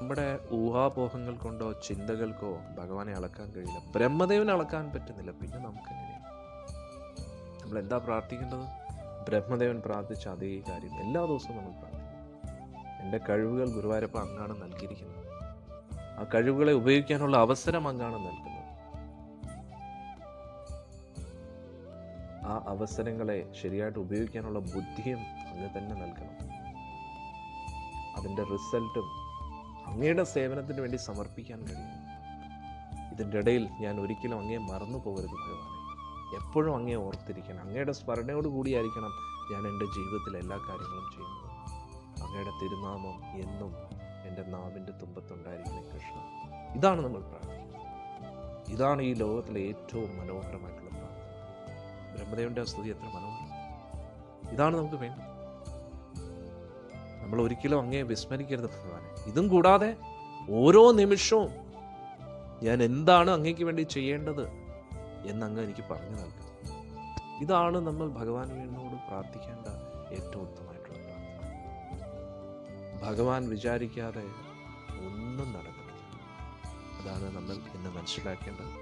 നമ്മുടെ ഊഹാപോഹങ്ങൾ കൊണ്ടോ ചിന്തകൾക്കോ ഭഗവാനെ അളക്കാൻ കഴിയില്ല. ബ്രഹ്മദേവനെ അളക്കാൻ പറ്റുന്നില്ല. പിന്നെ നമുക്ക് എങ്ങനെയാണ് നമ്മൾ എന്താ പ്രാർത്ഥിക്കേണ്ടത്? ബ്രഹ്മദേവൻ പ്രാർത്ഥിച്ച അതേ കാര്യം എല്ലാ ദിവസവും നമ്മൾ പ്രാർത്ഥിക്കും. എന്റെ കഴിവുകൾ ഗുരുവായൂരപ്പ അങ്ങാണ് നൽകിയിരിക്കുന്നത്. ആ കഴിവുകളെ ഉപയോഗിക്കാനുള്ള അവസരം അങ്ങാണ് നൽകുന്നത്. ആ അവസരങ്ങളെ ശരിയായിട്ട് ഉപയോഗിക്കാനുള്ള ബുദ്ധിയും അങ്ങ് തന്നെ നൽകണം. അതിന്റെ റിസൾട്ടും അങ്ങയുടെ സേവനത്തിന് വേണ്ടി സമർപ്പിക്കാൻ കഴിയും. ഇതിന്റെ ഇടയിൽ ഞാൻ ഒരിക്കലും അങ്ങേ മറന്നു പോകരുത് ദൈവമേ എപ്പോഴും അങ്ങേ ഓർത്തിരിക്കണം. അങ്ങയുടെ സ്മരണയോട് കൂടിയായിരിക്കണം ഞാൻ എന്റെ ജീവിതത്തിലെ എല്ലാ കാര്യങ്ങളും ചെയ്യുന്നത്. അങ്ങയുടെ തിരുനാമം എന്നും എന്റെ നാവിന്റെ തുമ്പത്തുണ്ടായിരിക്കണേ കൃഷ്ണ. ഇതാണ് നമ്മൾ പ്രാർത്ഥിക്കുന്നത്. ഇതാണ് ഈ ലോകത്തിലെ ഏറ്റവും മനോഹരമായിട്ടുള്ള പ്രാർത്ഥന. ബ്രഹ്മദേവന്റെ സ്തുതി എത്ര മനോഹരം. ഇതാണ് നമുക്ക് വേണ്ടത്. നമ്മൾ ഒരിക്കലും അങ്ങേ വിസ്മരിക്കരുത് ഭഗവാനെ. ഇതും കൂടാതെ ഓരോ നിമിഷവും ഞാൻ എന്താണ് അങ്ങേക്ക് വേണ്ടി ചെയ്യേണ്ടത് എന്നങ്ങ് എനിക്ക് പറഞ്ഞു നൽകും ഇതാണ് നമ്മൾ ഭഗവാൻ ഭഗവാനോട് പ്രാർത്ഥിക്കേണ്ട ഏറ്റവും ഉത്തമമായിട്ടുള്ള പ്രാർത്ഥന. ഭഗവാൻ വിചാരിക്കാതെ ഒന്നും നടക്കുന്നില്ല അതാണ് നമ്മൾ ഇന്ന് മനസ്സിലാക്കേണ്ടത്.